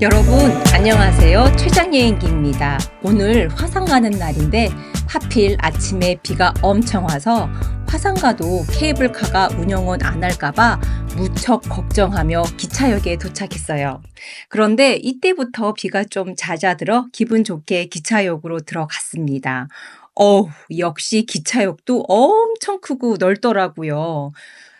여러분 안녕하세요 최장여행기입니다 오늘 화산 가는 날인데 하필 아침에 비가 엄청 와서 화산 가도 케이블카가 운영은 안 할까봐 무척 걱정하며 기차역에 도착했어요. 그런데 이때부터 비가 좀 잦아들어 기분 좋게 기차역으로 들어갔습니다. 어우, 역시 기차역도 엄청 크고 넓더라고요.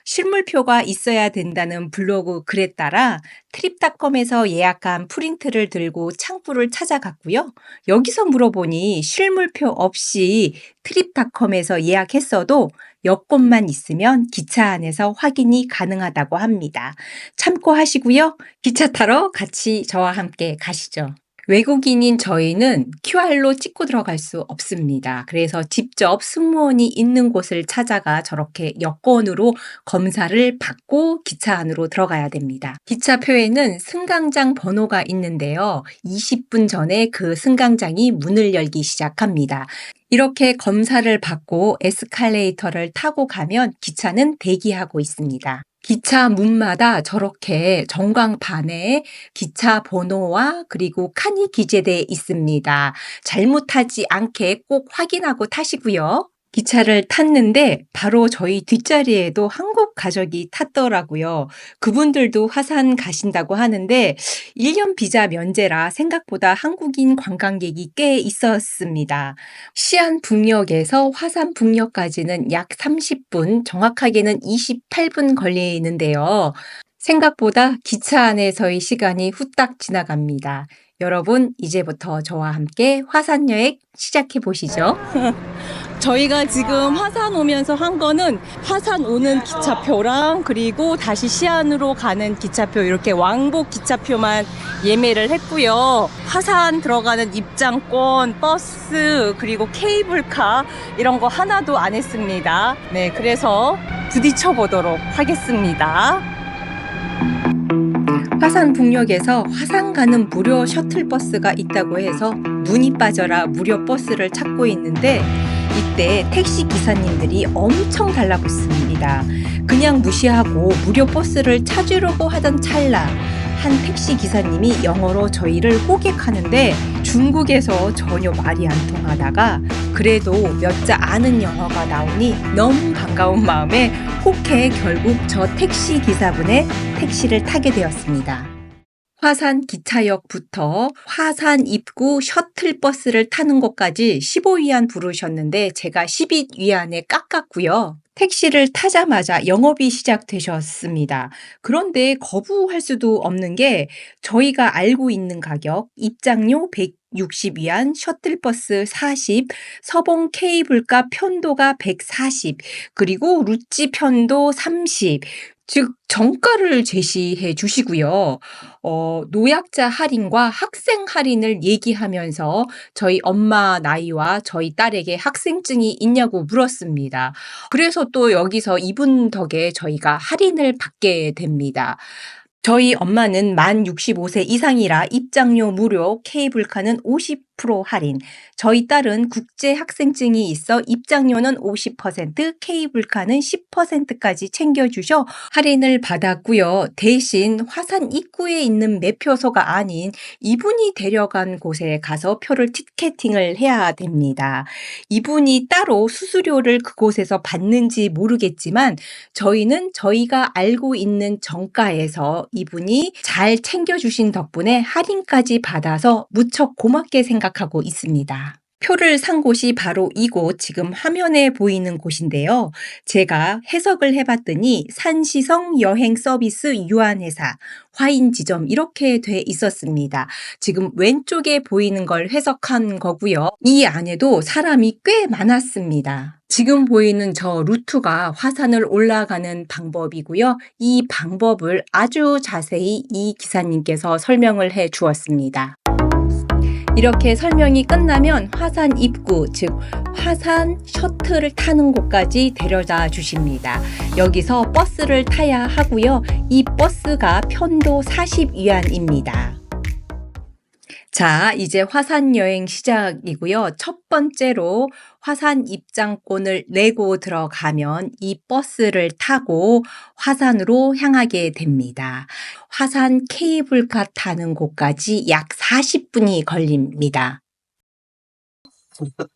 실물표가 있어야 된다는 블로그 글에 따라 트립닷컴에서 예약한 프린트를 들고 창구를 찾아갔고요. 여기서 물어보니 실물표 없이 트립닷컴에서 예약했어도 여권만 있으면 기차 안에서 확인이 가능하다고 합니다. 참고하시고요. 기차 타러 같이 저와 함께 가시죠. 외국인인 저희는 QR로 찍고 들어갈 수 없습니다. 그래서 직접 승무원이 있는 곳을 찾아가 저렇게 여권으로 검사를 받고 기차 안으로 들어가야 됩니다. 기차표에는 승강장 번호가 있는데요. 20분 전에 그 승강장이 문을 열기 시작합니다. 이렇게 검사를 받고 에스컬레이터를 타고 가면 기차는 대기하고 있습니다. 기차 문마다 저렇게 전광판에 기차 번호와 그리고 칸이 기재되어 있습니다. 잘못하지 않게 꼭 확인하고 타시고요. 기차를 탔는데 바로 저희 뒷자리에도 한국 가족이 탔더라고요. 그분들도 화산 가신다고 하는데 1년 비자 면제라 생각보다 한국인 관광객이 꽤 있었습니다. 시안 북역에서 화산 북역까지는 약 30분, 정확하게는 28분 걸리는데요. 생각보다 기차 안에서의 시간이 후딱 지나갑니다. 여러분, 이제부터 저와 함께 화산 여행 시작해 보시죠. 저희가 지금 화산 오면서 한 거는 화산 오는 기차표랑 그리고 다시 시안으로 가는 기차표 이렇게 왕복 기차표만 예매를 했고요. 화산 들어가는 입장권, 버스, 그리고 케이블카 이런 거 하나도 안 했습니다. 네, 그래서 부딪혀 보도록 하겠습니다. 화산 북역에서 화산 가는 무료 셔틀버스가 있다고 해서 눈이 빠져라 무료 버스를 찾고 있는데 이때 택시 기사님들이 엄청 달라붙습니다. 그냥 무시하고 무료 버스를 찾으려고 하던 찰나 한 택시 기사님이 영어로 저희를 호객하는데 중국에서 전혀 말이 안 통하다가 그래도 몇 자 아는 영어가 나오니 너무 반가운 마음에 혹해 결국 저 택시 기사분의 택시를 타게 되었습니다. 화산 기차역부터 화산 입구 셔틀버스를 타는 곳까지 15위안 부르셨는데 제가 12위안에 깎았고요. 택시를 타자마자 영업이 시작되셨습니다. 그런데 거부할 수도 없는 게 저희가 알고 있는 가격 입장료 160위안, 셔틀버스 40, 서봉 케이블카 편도가 140, 그리고 루찌 편도 30, 즉 정가를 제시해 주시고요. 어, 노약자 할인과 학생 할인을 얘기하면서 저희 엄마 나이와 저희 딸에게 학생증이 있냐고 물었습니다. 그래서 또 여기서 이분 덕에 저희가 할인을 받게 됩니다. 저희 엄마는 만 65세 이상이라 입장료 무료, 케이블카는 50% 할인. 저희 딸은 국제 학생증이 있어 입장료는 50%, 케이블카는 10%까지 챙겨주셔 할인을 받았고요. 대신 화산 입구에 있는 매표소가 아닌 이분이 데려간 곳에 가서 표를 티켓팅을 해야 됩니다. 이분이 따로 수수료를 그곳에서 받는지 모르겠지만 저희는 저희가 알고 있는 정가에서 이분이 잘 챙겨주신 덕분에 할인까지 받아서 무척 고맙게 생각 하고 있습니다. 표를 산 곳이 바로 이곳 지금 화면에 보이는 곳인데요. 제가 해석을 해봤더니 산시성 여행 서비스 유한회사 화인 지점 이렇게 돼 있었습니다. 지금 왼쪽에 보이는 걸 해석한 거고요. 이 안에도 사람이 꽤 많았습니다. 지금 보이는 저 루트가 화산을 올라가는 방법이고요. 이 방법을 아주 자세히 이 기사님께서 설명을 해 주었습니다. 이렇게 설명이 끝나면 화산 입구, 즉 화산 셔틀을 타는 곳까지 데려다 주십니다. 여기서 버스를 타야 하고요. 이 버스가 편도 40위안입니다. 자, 이제 화산 여행 시작이고요. 첫 번째로 화산 입장권을 내고 들어가면 이 버스를 타고 화산으로 향하게 됩니다. 화산 케이블카 타는 곳까지 약 40분이 걸립니다.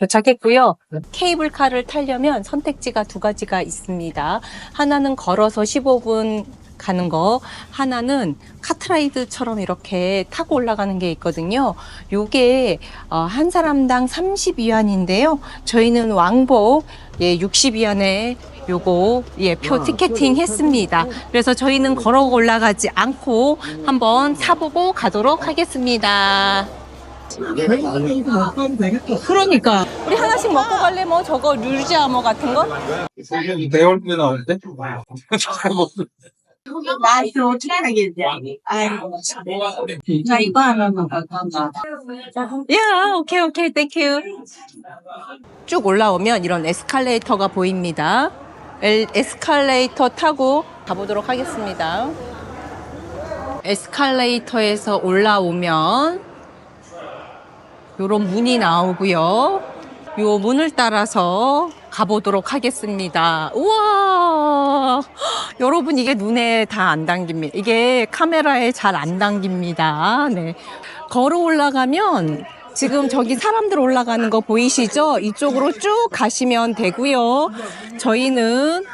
도착했고요. 케이블카를 타려면 선택지가 두 가지가 있습니다. 하나는 걸어서 15분 가는 거, 하나는 카트라이드처럼 이렇게 타고 올라가는 게 있거든요. 요게 어, 한 사람당 30위안인데요. 저희는 왕복 예, 60위안에 요거 예, 표 티켓팅 했습니다. 그래서 저희는 걸어 올라가지 않고 한번 타보고 가도록 하겠습니다. 그러니까 우리 하나씩 먹고 갈래 뭐 저거 류지아머 같은 거? 배울 때 나오는데? 나 이거 어떻게 하겠지? 아이고, 참. 나 이거 하나만 갖고 간다. 야, 오케이, 오케이, 땡큐. 쭉 올라오면 이런 에스컬레이터가 보입니다. 엘, 에스컬레이터 타고 가보도록 하겠습니다. 에스컬레이터에서 올라오면 요런 문이 나오고요. 요 문을 따라서 가보도록 하겠습니다. 우와! 여러분, 이게 눈에 다 안 담깁니다. 이게 카메라에 잘 안 담깁니다. 네. 걸어 올라가면 지금 저기 사람들 올라가는 거 보이시죠? 이쪽으로 쭉 가시면 되고요. 저희는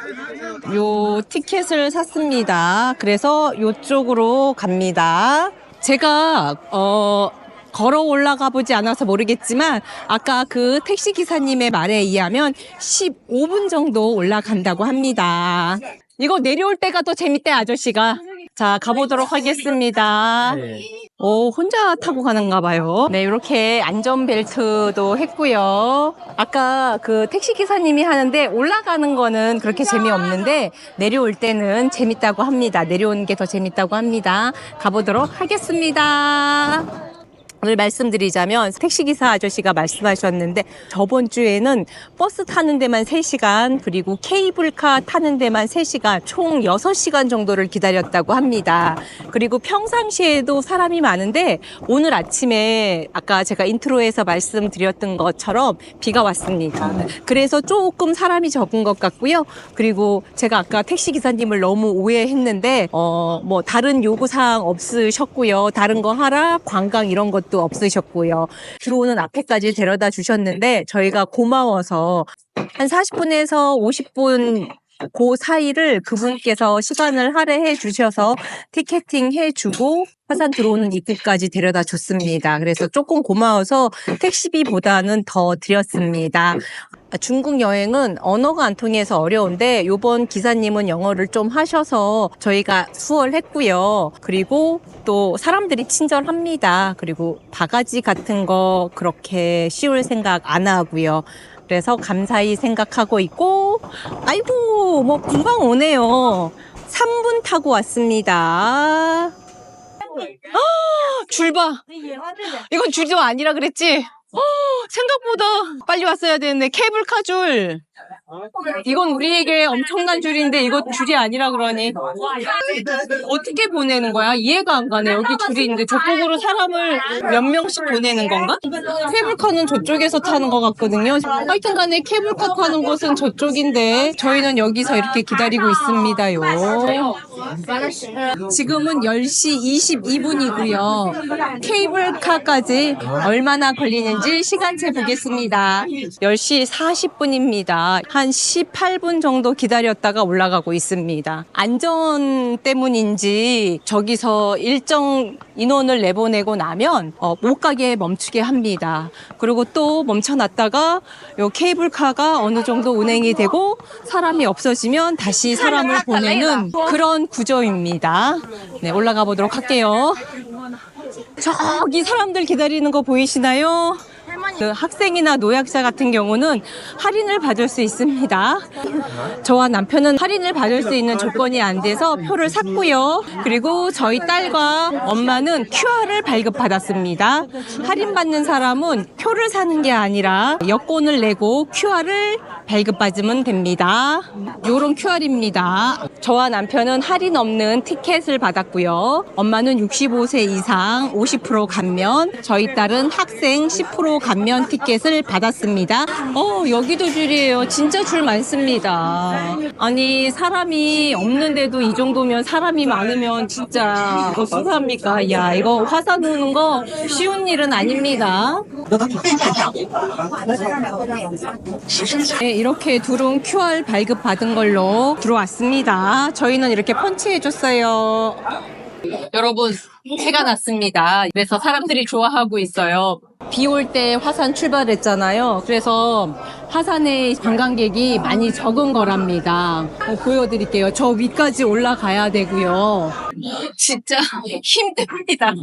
요 티켓을 샀습니다. 그래서 요쪽으로 갑니다. 제가 어 걸어 올라가 보지 않아서 모르겠지만 아까 그 택시 기사님의 말에 의하면 15분 정도 올라간다고 합니다. 이거 내려올 때가 더 재밌대 아저씨가. 자 가보도록 하겠습니다. 오, 혼자 타고 가는가 봐요. 네, 이렇게 안전벨트도 했고요. 아까 그 택시 기사님이 하는데 올라가는 거는 그렇게 재미없는데 내려올 때는 재밌다고 합니다. 내려오는 게 더 재밌다고 합니다. 가보도록 하겠습니다. 오늘 말씀드리자면 택시기사 아저씨가 말씀하셨는데 저번 주에는 버스 타는 데만 3시간 그리고 케이블카 타는 데만 3시간 총 6시간 정도를 기다렸다고 합니다. 그리고 평상시에도 사람이 많은데 오늘 아침에 아까 제가 인트로에서 말씀드렸던 것처럼 비가 왔습니다. 그래서 조금 사람이 적은 것 같고요. 그리고 제가 아까 택시기사님을 너무 오해했는데 어 뭐 다른 요구사항 없으셨고요. 다른 거 하라 관광 이런 것도 없으셨고요. 들어오는 앞에까지 데려다 주셨는데 저희가 고마워서 한 40분에서 50분 그 사이를 그분께서 시간을 할애해 주셔서 티켓팅 해주고 화산 들어오는 입구까지 데려다 줬습니다. 그래서 조금 고마워서 택시비보다는 더 드렸습니다. 중국 여행은 언어가 안 통해서 어려운데 요번 기사님은 영어를 좀 하셔서 저희가 수월했고요. 그리고 또 사람들이 친절합니다. 그리고 바가지 같은 거 그렇게 쉬울 생각 안 하고요. 그래서 감사히 생각하고 있고 아이고 뭐 금방 오네요. 3분 타고 왔습니다. 줄 봐. 이건 줄이 아니라 그랬지? 어, 생각보다 빨리 왔어야 되는데 케이블 카 줄. 이건 우리에게 엄청난 줄인데 이거 줄이 아니라 그러니 어떻게 보내는 거야? 이해가 안 가네. 여기 줄이 있는데 저쪽으로 사람을 몇 명씩 보내는 건가? 케이블카는 저쪽에서 타는 것 같거든요. 하여튼 간에 케이블카 타는 곳은 저쪽인데 저희는 여기서 이렇게 기다리고 있습니다요. 지금은 10시 22분이고요. 케이블카까지 얼마나 걸리는지 시간체 보겠습니다. 10시 40분입니다. 한 18분 정도 기다렸다가 올라가고 있습니다. 안전 때문인지 저기서 일정 인원을 내보내고 나면 어, 못 가게 멈추게 합니다. 그리고 또 멈춰놨다가 요 케이블카가 어느 정도 운행이 되고 사람이 없어지면 다시 사람을 보내는 그런 구조입니다. 네, 올라가 보도록 할게요. 저기 사람들 기다리는 거 보이시나요? 그 학생이나 노약자 같은 경우는 할인을 받을 수 있습니다. 저와 남편은 할인을 받을 수 있는 조건이 안 돼서 표를 샀고요. 그리고 저희 딸과 엄마는 QR을 발급받았습니다. 할인받는 사람은 표를 사는 게 아니라 여권을 내고 QR을 발급받으면 됩니다. 요런 QR입니다. 저와 남편은 할인 없는 티켓을 받았고요. 엄마는 65세 이상 50% 감면, 저희 딸은 학생 10% 감면 티켓을 받았습니다. 어, 여기도 줄이에요. 진짜 줄 많습니다. 아니, 사람이 없는데도 이 정도면 사람이 많으면 진짜 어떡합니까? 야, 이거 화사 노는 거 쉬운 일은 아닙니다. 네, 이렇게 두른 QR 발급 받은 걸로 들어왔습니다. 저희는 이렇게 펀치해줬어요. 여러분, 해가 났습니다. 그래서 사람들이 좋아하고 있어요. 비 올 때 화산 출발했잖아요. 그래서 화산에 관광객이 많이 적은 거랍니다. 어, 보여드릴게요. 저 위까지 올라가야 되고요. 진짜 힘듭니다.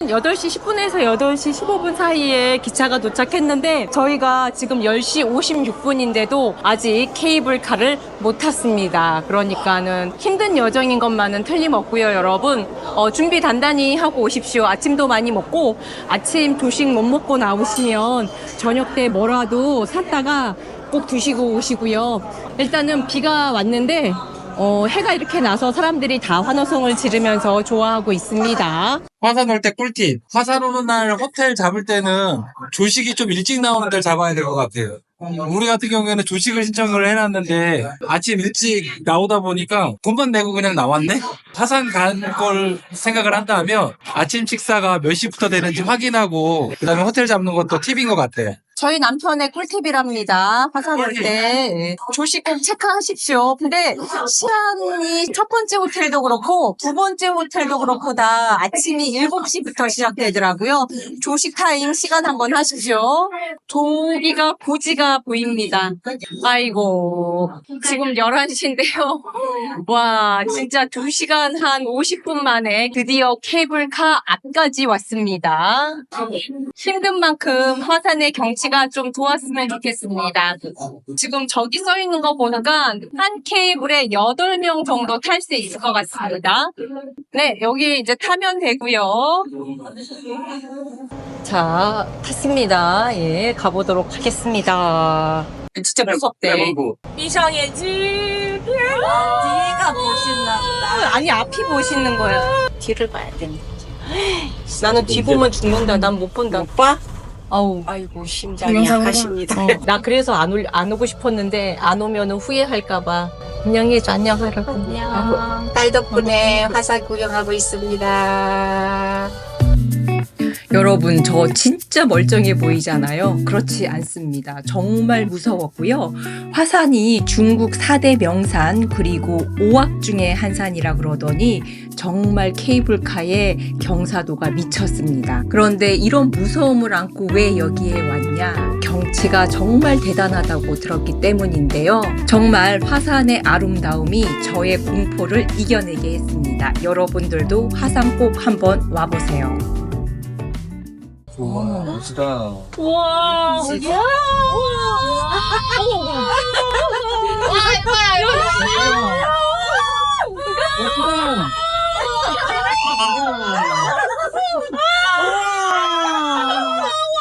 8시 10분에서 8시 15분 사이에 기차가 도착했는데 저희가 지금 10시 56분인데도 아직 케이블카를 못 탔습니다. 그러니까는 힘든 여정인 것만은 틀림없고요, 여러분. 어, 준비 단단히 하고 오십시오. 아침도 많이 먹고 아침 조식 못 먹고 나오시면 저녁 때 뭐라도 샀다가 꼭 드시고 오시고요. 일단은 비가 왔는데 어, 해가 이렇게 나서 사람들이 다 환호성을 지르면서 좋아하고 있습니다. 화산 올 때 꿀팁. 화산 오는 날 호텔 잡을 때는 조식이 좀 일찍 나오는 데를 잡아야 될 것 같아요. 우리 같은 경우에는 조식을 신청을 해놨는데 아침 일찍 나오다 보니까 돈만 내고 그냥 나왔네? 화산 갈걸 생각을 한다면 아침 식사가 몇 시부터 되는지 확인하고 그 다음에 호텔 잡는 것도 팁인 것 같아. 저희 남편의 꿀팁이랍니다. 화산 올 때 조식 꼭 체크하십시오. 근데 시간이 첫 번째 호텔도 그렇고 두 번째 호텔도 그렇고 다 아침이 7시부터 시작되더라고요. 조식 타임 시간 한번 하십시오. 조기가 고지가 보입니다. 아이고 지금 11시인데요. 와 진짜 2시간 한 50분 만에 드디어 케이블카 앞까지 왔습니다. 힘든 만큼 화산의 경치가 좀 좋았으면 좋겠습니다. 지금 저기 써 있는 거 보니까 한 케이블에 8명 정도 탈 수 있을 것 같습니다. 네, 여기 이제 타면 되고요. 자, 탔습니다. 예, 가보도록 하겠습니다. 진짜 무섭대. 이상해 집. 뒤가 보시나 보다. 아니 앞이 보시는 거야. 뒤를 봐야 되는 나는 뒤 보면 죽는다. 난 못 본다. 오빠? 아우. 아이고 심장이 약하십니다. 어, 나 그래서 안, 올, 안 오고 싶었는데 안 오면 후회할까봐. 안녕 해줘, 안녕, 여러분. 안녕. 딸 덕분에 화산 구경하고 있습니다. 여러분, 저 진짜 멀쩡해 보이잖아요. 그렇지 않습니다. 정말 무서웠고요. 화산이 중국 4대 명산 그리고 5악 중에 한 산이라 그러더니 정말 케이블카의 경사도가 미쳤습니다. 그런데 이런 무서움을 안고 왜 여기에 왔냐? 경치가 정말 대단하다고 들었기 때문인데요. 정말 화산의 아름다움이 저의 공포를 이겨내게 했습니다. 여러분들도 화산 꼭 한번 와보세요. 우와, 멋지다. 와, 진짜?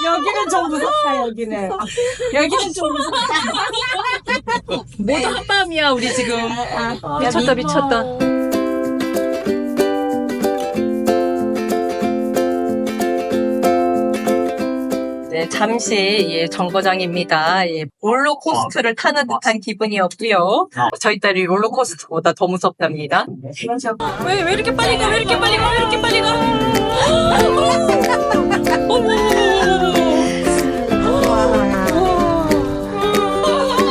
여기는 좀 무섭다 여기는 여기는 좀 무섭다 모두 한밤이야 우리 지금. 미쳤다 미쳤다. 네, 잠시 예, 정거장입니다. 예, 롤러코스터를 타는 듯한 기분이었고요. 저희 딸이 롤러코스터보다 더 무섭답니다. 왜, 왜 이렇게 빨리 가? 왜 이렇게 빨리 가? 왜 이렇게 빨리 가? 어머.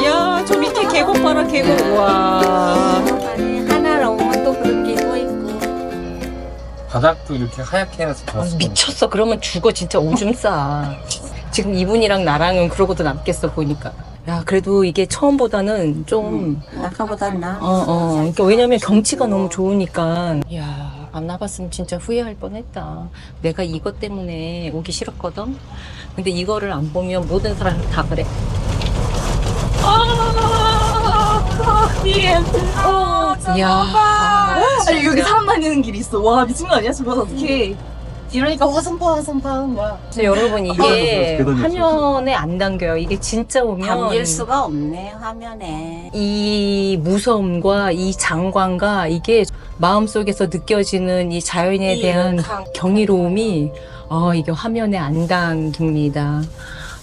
야, 저 밑에 계곡 봐라, 계곡. 와. 하나를 오면 또 그렇게 또 있고 바닥도 이렇게 하얗게 해놔서 좋았어. 미쳤어. 그러면 죽어. 진짜 오줌 싸. 지금 이분이랑 나랑은 그러고도 남겠어, 보니까. 야, 그래도 이게 처음보다는 좀, 아까보단 나 어, 어. 그러니까 왜냐면 경치가 너무 좋으니까. 야, 안 나봤으면 진짜 후회할 뻔 했다. 내가 이것 때문에 오기 싫었거든? 근데 이거를 안 보면 모든 사람이 다 그래. 이야. 아니 여기 사람 다니는 길이 있어. 와 미친 거 아니야? 저거 어떻게? 이러니까 화성파 화성파 하는 거야. 근데 여러분 이게 화면에 안 담겨요. 이게 진짜 오면 담길 수가 없네 화면에. 이 무서움과 이 장관과 이게 마음속에서 느껴지는 이 자연에 대한 경이로움이 어, 이게 화면에 안 담깁니다.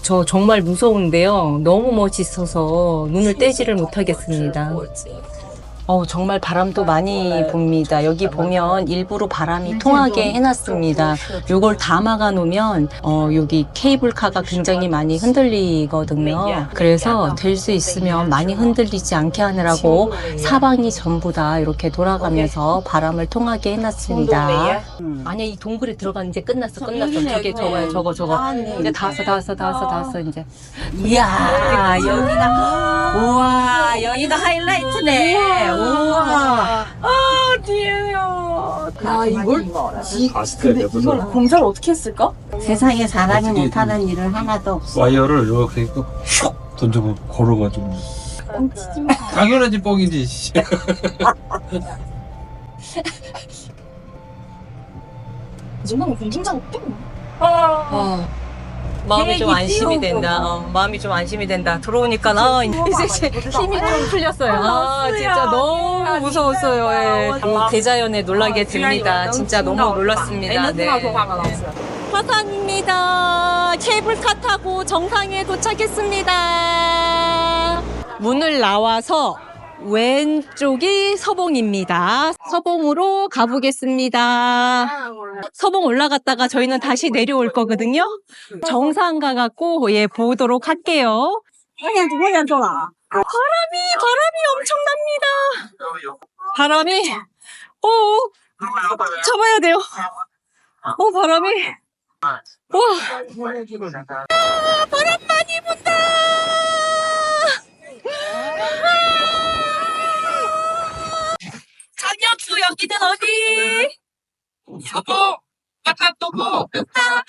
저 정말 무서운데요. 너무 멋있어서 눈을 떼지를 못하겠습니다. 어, 정말 바람도 많이 붑니다. 여기 보면 일부러 바람이 통하게 해놨습니다. 요걸 다 막아 놓으면, 어, 여기 케이블카가 굉장히 많이 흔들리거든요. 그래서 될 수 있으면 많이 흔들리지 않게 하느라고 사방이 전부 다 이렇게 돌아가면서 바람을 통하게 해놨습니다. 음. 아니야, 이 동굴에 들어가는 이제 끝났어, 끝났어. 저게 저거야, 저거, 저거. 아, 네. 이제 다 왔어, 다 왔어, 다 왔어, 다 왔어, 이제. 이야 여기가 우와 여기가 하이라이트네. 우와. 아, 뒤에요. 아 이걸 근데 이걸 공사를 어떻게 했을까? 세상에 사람이 어떻게 못하는 일은 하나도 없어. 와이어를 이렇게 슉 던져고 걸어가지고 당연하지 뻥이지 씨. 이 정도면 공중장 뚝. 어, 마음이 좀 안심이 된다. 어, 마음이 좀 안심이 된다. 들어오니까 나 이제 힘이 좀 풀렸어요. 아, 진짜 너무 무서웠어요. 예. 대자연에 놀라게 됩니다. 진짜 너무 놀랐습니다. 네. 화산입니다. 케이블카 타고 정상에 도착했습니다. 문을 나와서 왼쪽이 서봉입니다. 서봉으로 가보겠습니다. 서봉 올라갔다가 저희는 다시 내려올 거거든요. 정상 가갖고 예 보도록 할게요. 바람이 바람이 엄청납니다. 바람이 오 잡아야 돼요. 오 바람이 와 바람 많이 분다. 장혁수 여기는 어디? 여보 아까 또고 바람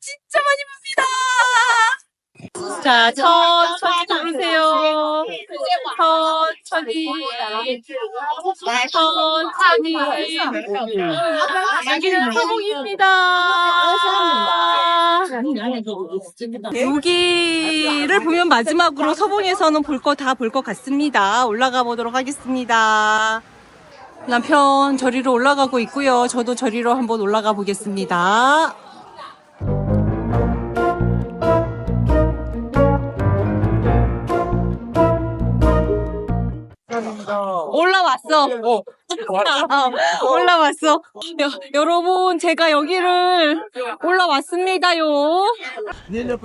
진짜 많이 붑니다. 자, 천천히 돌으세요. 천천히. 천천히. 여기는 서봉입니다. 여기를 보면 마지막으로 서봉에서는 볼 거 다 볼 것 같습니다. 올라가 보도록 하겠습니다. 남편 저리로 올라가고 있고요. 저도 저리로 한번 올라가 보겠습니다. 올라왔어. 어, 올라왔어. 여, 여러분, 제가 여기를 올라왔습니다요.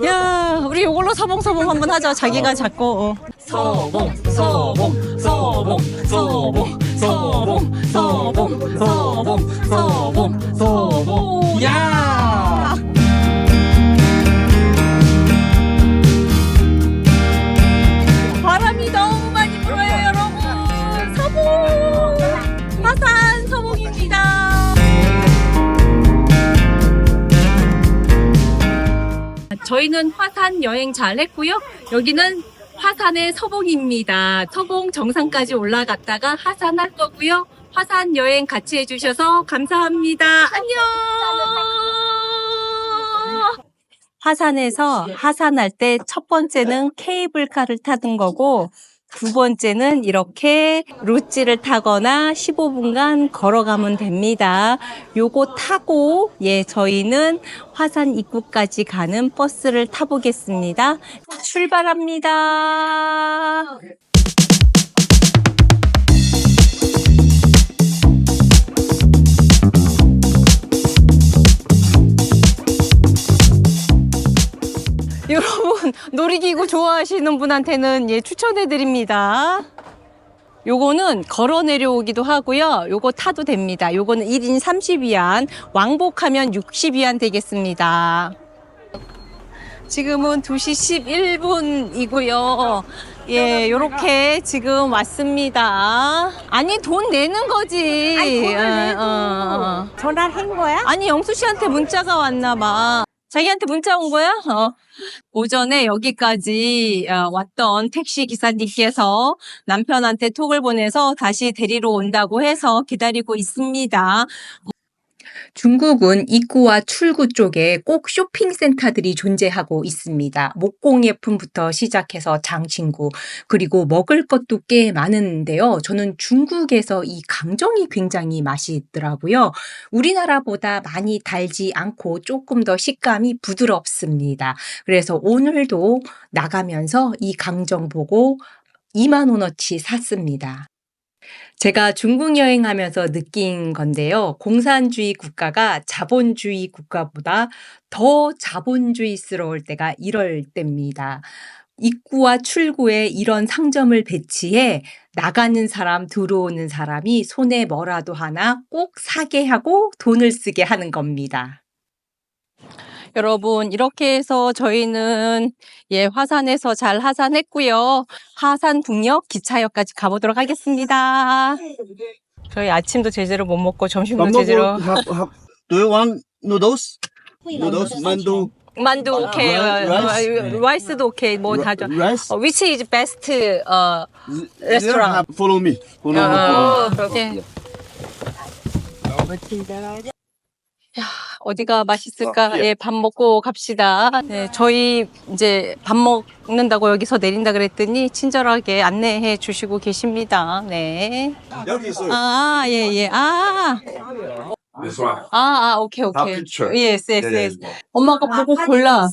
야, 우리 이걸로 서봉서봉 한번 하자. 자기가 잡고. 어. 서봉, 서봉, 서봉, 서봉, 서봉, 서봉, 서봉, 서봉, 서봉. 야! 바람이 너무 많이 불어요, 여러분. 서봉! 화산 서봉입니다. 저희는 화산 여행 잘 했고요. 여기는 화산의 서봉입니다. 서봉 정상까지 올라갔다가 하산할 거고요. 화산 여행 같이 해주셔서 감사합니다. 안녕! 화산에서 하산할 때 첫 번째는 케이블카를 타는 거고 두 번째는 이렇게 루찌를 타거나 15분간 걸어가면 됩니다. 요거 타고 예 저희는 화산 입구까지 가는 버스를 타보겠습니다. 출발합니다. 여러분 놀이기구 좋아하시는 분한테는 예 추천해 드립니다. 요거는 걸어 내려오기도 하고요. 요거 타도 됩니다. 요거는 1인 30위안, 왕복하면 60위안 되겠습니다. 지금은 2시 11분이고요. 예, 요렇게 지금 왔습니다. 아니, 돈 내는 거지. 아니, 돈을 어, 내고. 어, 어. 전화를 한 거야? 아니 영수 씨한테 문자가 왔나 봐. 자기한테 문자 온 거야? 어. 오전에 여기까지 어, 왔던 택시 기사님께서 남편한테 톡을 보내서 다시 데리러 온다고 해서 기다리고 있습니다. 중국은 입구와 출구 쪽에 꼭 쇼핑센터들이 존재하고 있습니다. 목공예품부터 시작해서 장신구, 그리고 먹을 것도 꽤 많은데요. 저는 중국에서 이 강정이 굉장히 맛있더라고요. 우리나라보다 많이 달지 않고 조금 더 식감이 부드럽습니다. 그래서 오늘도 나가면서 이 강정 보고 2만 원어치 샀습니다. 제가 중국 여행하면서 느낀 건데요. 공산주의 국가가 자본주의 국가보다 더 자본주의스러울 때가 이럴 때입니다. 입구와 출구에 이런 상점을 배치해 나가는 사람, 들어오는 사람이 손에 뭐라도 하나 꼭 사게 하고 돈을 쓰게 하는 겁니다. 여러분, 이렇게 해서 저희는 예, 화산에서 잘 하산했고요. 하산 북역 기차역까지 가보도록 하겠습니다. 저희 아침도 제대로 못 먹고 점심도 제대로 do you want noodles? Noodles, mandu, 만두 오케이, 아, 라이스. 라이스도 오케이, 뭐 다죠. rice. 어, which is best uh, restaurant. have- follow me. Follow me. 어, 그렇게. 야, 어디가 맛있을까? 어, 예. 예, 밥 먹고 갑시다. 네, 저희 이제 밥 먹는다고 여기서 내린다 그랬더니 친절하게 안내해 주시고 계십니다. 네. 여기 있어요. 아, 예, 예. 아, This one. 아, 아, 오케이, 다 오케이. 예스, 예스, 네, 예스. 엄마가 보고 골라.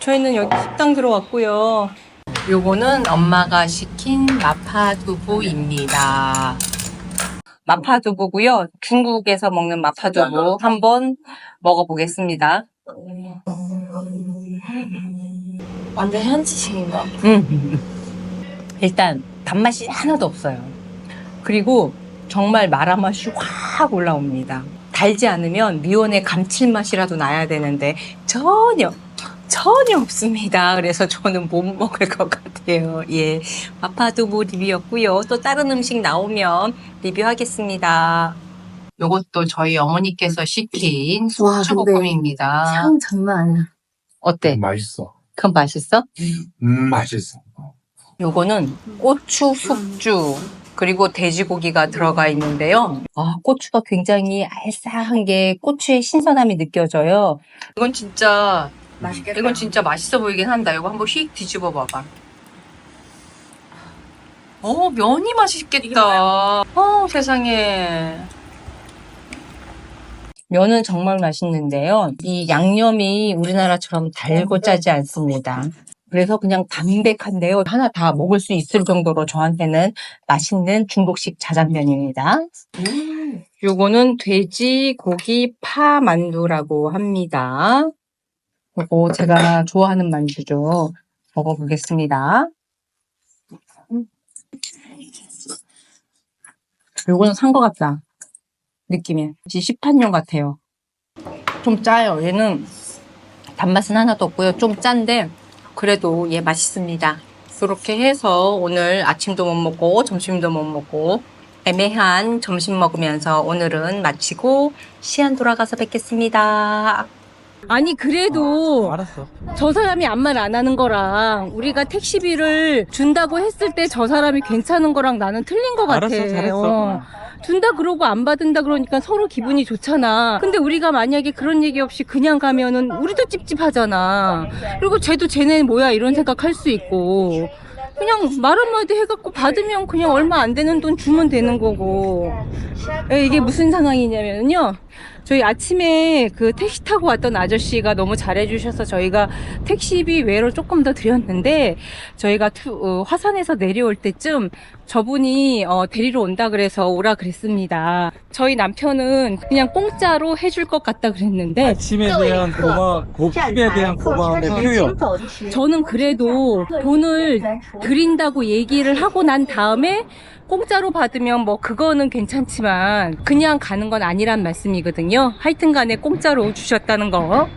저희는 여기 식당 들어왔고요. 요거는 엄마가 시킨 마파두부입니다. 마파두부고요. 중국에서 먹는 마파두부 한번 먹어보겠습니다. 완전 현지식인가? 음. 일단 단맛이 하나도 없어요. 그리고 정말 마라 맛이 확 올라옵니다. 달지 않으면 미원의 감칠맛이라도 나야 되는데 전혀 전혀 없습니다. 그래서 저는 못 먹을 것 같아요. 예, 마파두부 리뷰였고요. 또 다른 음식 나오면 리뷰하겠습니다. 요것도 저희 어머니께서 시킨 와, 수초볶음입니다. 향 장난 아니야. 어때? 맛있어. 그건 맛있어? 음, 맛있어. 요거는 고추 숙주 그리고 돼지고기가 들어가 있는데요. 아, 고추가 굉장히 알싸한 게 고추의 신선함이 느껴져요. 이건 진짜 맛있겠다. 이건 진짜 맛있어 보이긴 한다. 이거 한번 휙 뒤집어 봐봐. 어, 면이 맛있겠다. 어, 세상에. 면은 정말 맛있는데요. 이 양념이 우리나라처럼 달고 짜지 않습니다. 그래서 그냥 담백한데요. 하나 다 먹을 수 있을 정도로 저한테는 맛있는 중국식 자장면입니다. 요거는 돼지 고기 파 만두라고 합니다. 요거 제가 좋아하는 만두죠. 먹어보겠습니다. 요거는 산 것 같다. 느낌이. 시판용 같아요. 좀 짜요. 얘는 단맛은 하나도 없고요. 좀 짠데 그래도 얘 맛있습니다. 그렇게 해서 오늘 아침도 못 먹고 점심도 못 먹고 애매한 점심 먹으면서 오늘은 마치고 시안 돌아가서 뵙겠습니다. 아니 그래도 알았어. 저 사람이 아무 말 안 하는 거랑 우리가 택시비를 준다고 했을 때 저 사람이 괜찮은 거랑 나는 틀린 것 같아. 알았어, 잘했어. 어. 준다 그러고 안 받은다 그러니까 서로 기분이 좋잖아. 근데 우리가 만약에 그런 얘기 없이 그냥 가면은 우리도 찝찝하잖아. 그리고 쟤도 쟤네 뭐야 이런 생각할 수 있고. 그냥 말 한마디 해갖고 받으면 그냥 얼마 안 되는 돈 주면 되는 거고. 에, 이게 무슨 상황이냐면요. 저희 아침에 그 택시 타고 왔던 아저씨가 너무 잘해주셔서 저희가 택시비 외로 조금 더 드렸는데 저희가 투- 어, 화산에서 내려올 때쯤 저분이 어, 데리러 온다 그래서 오라 그랬습니다. 저희 남편은 그냥 공짜로 해줄 것 같다 그랬는데 아침에 대한 고마, 고집에 대한 고마움의 표현. 저는 그래도 돈을 드린다고 얘기를 하고 난 다음에 공짜로 받으면 뭐 그거는 괜찮지만 그냥 가는 건 아니란 말씀이거든요. 하여튼 간에 공짜로 주셨다는 거.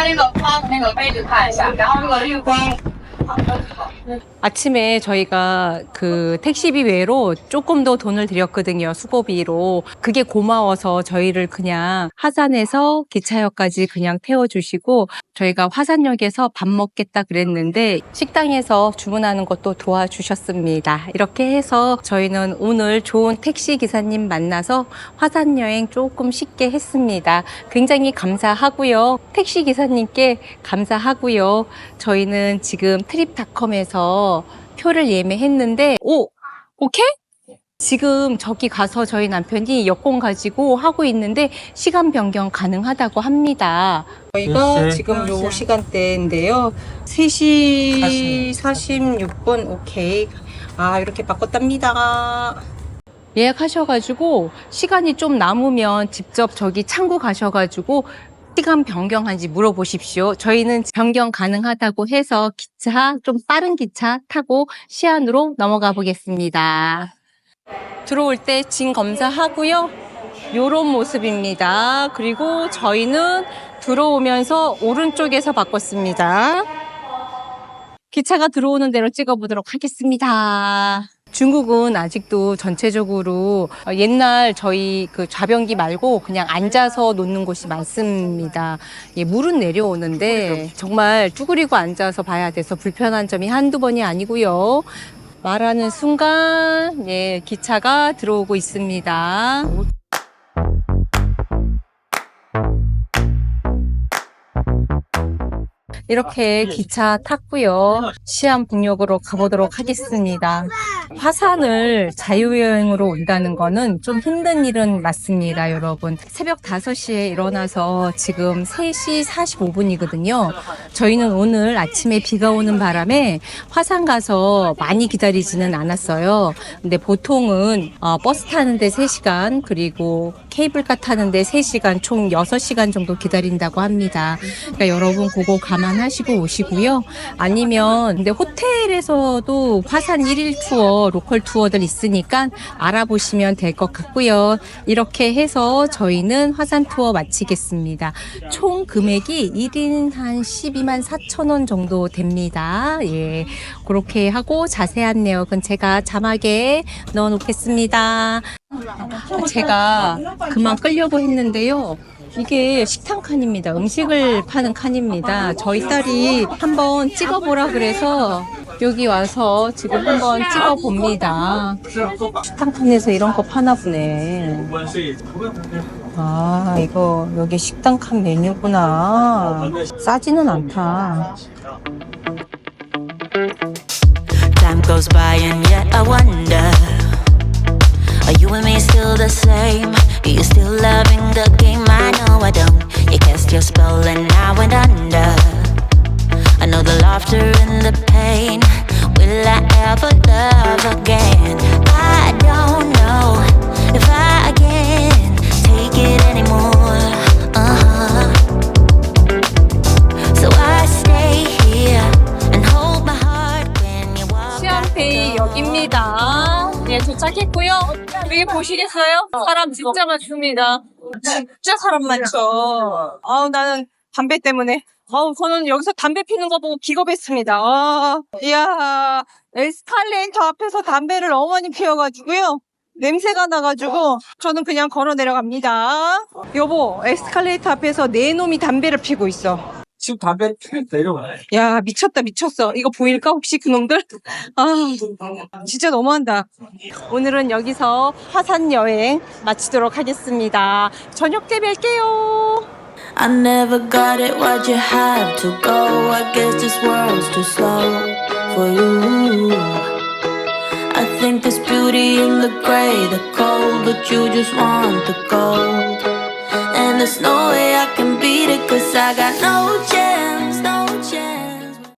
把那个窗那个杯子看一下，然后那个绿光， 아침에 저희가 그 택시비 외로 조금 더 돈을 드렸거든요. 수고비로. 그게 고마워서 저희를 그냥 화산에서 기차역까지 그냥 태워주시고 저희가 화산역에서 밥 먹겠다 그랬는데 식당에서 주문하는 것도 도와주셨습니다. 이렇게 해서 저희는 오늘 좋은 택시 기사님 만나서 화산 여행 조금 쉽게 했습니다. 굉장히 감사하고요. 택시 기사님께 감사하고요. 저희는 지금 트립닷컴에서 표를 예매했는데 오 오케이? 지금 저기 가서 저희 남편이 여권 가지고 하고 있는데 시간 변경 가능하다고 합니다. 저희가 네. 지금 요 시간대인데요. 3시 46분 오케이. 아 이렇게 바꿨답니다. 예약하셔가지고 시간이 좀 남으면 직접 저기 창구 가셔가지고 시간 변경한지 물어보십시오. 저희는 변경 가능하다고 해서 기차 좀 빠른 기차 타고 시안으로 넘어가 보겠습니다. 들어올 때 진 검사하고요. 요런 모습입니다. 그리고 저희는 들어오면서 오른쪽에서 바꿨습니다. 기차가 들어오는 대로 찍어보도록 하겠습니다. 중국은 아직도 전체적으로 어, 옛날 저희 그 좌변기 말고 그냥 앉아서 놓는 곳이 많습니다. 예, 물은 내려오는데 정말 쭈그리고 앉아서 봐야 돼서 불편한 점이 한두 번이 아니고요. 말하는 순간 예, 기차가 들어오고 있습니다. 이렇게 기차 탔고요. 시안 북역으로 가보도록 하겠습니다. 화산을 자유여행으로 온다는 거는 좀 힘든 일은 맞습니다, 여러분. 새벽 5시에 일어나서 지금 3시 45분이거든요. 저희는 오늘 아침에 비가 오는 바람에 화산 가서 많이 기다리지는 않았어요. 근데 보통은 어, 버스 타는데 3시간, 그리고 케이블카 타는데 3시간, 총 6시간 정도 기다린다고 합니다. 그러니까 여러분 그거 감안 하시고 오시고요. 아니면 근데 호텔에서도 화산 1일 투어, 로컬 투어들 있으니까 알아보시면 될 것 같고요. 이렇게 해서 저희는 화산 투어 마치겠습니다. 총 금액이 1인 한 12만 4천 원 정도 됩니다. 예. 그렇게 하고 자세한 내역은 제가 자막에 넣어 놓겠습니다. 제가 그만 끌려고 했는데요. 이게 식당 칸입니다. 음식을 파는 칸입니다. 저희 딸이 한번 찍어보라 그래서 여기 와서 지금 한번 찍어봅니다. 식당 칸에서 이런 거 파나 보네. 아, 이거 여기 식당 칸 메뉴구나. 싸지는 않다. Time goes by and yet I wonder Are you and me still the same? Are you still loving the game? I know I don't. You cast your spell and I went under. I know the laughter and the pain. Will I ever love again? I don't know. If I can take it anymore 입니다. 네, 도착했고요. 여기 보시겠어요? 사람 진짜 많습니다. 진짜 사람 많죠. 아우, 나는 담배 때문에. 아우, 저는 여기서 담배 피는 거 보고 기겁했습니다. 아, 이야, 에스컬레이터 앞에서 담배를 어머니 피워가지고요. 냄새가 나가지고 저는 그냥 걸어 내려갑니다. 여보, 에스컬레이터 앞에서 네 놈이 담배를 피고 있어. 지금 담배 내려와. 야, 미쳤다, 미쳤어. 이거 보일까, 혹시 그놈들? 아, 진짜 너무한다. 오늘은 여기서 화산 여행 마치도록 하겠습니다. 저녁 때 뵐게요. I never got it, why'd you have to go? I guess this world's too slow for you. I think there's beauty in the gray, the cold, but you just want the gold. And there's no way I can cause I got no chance.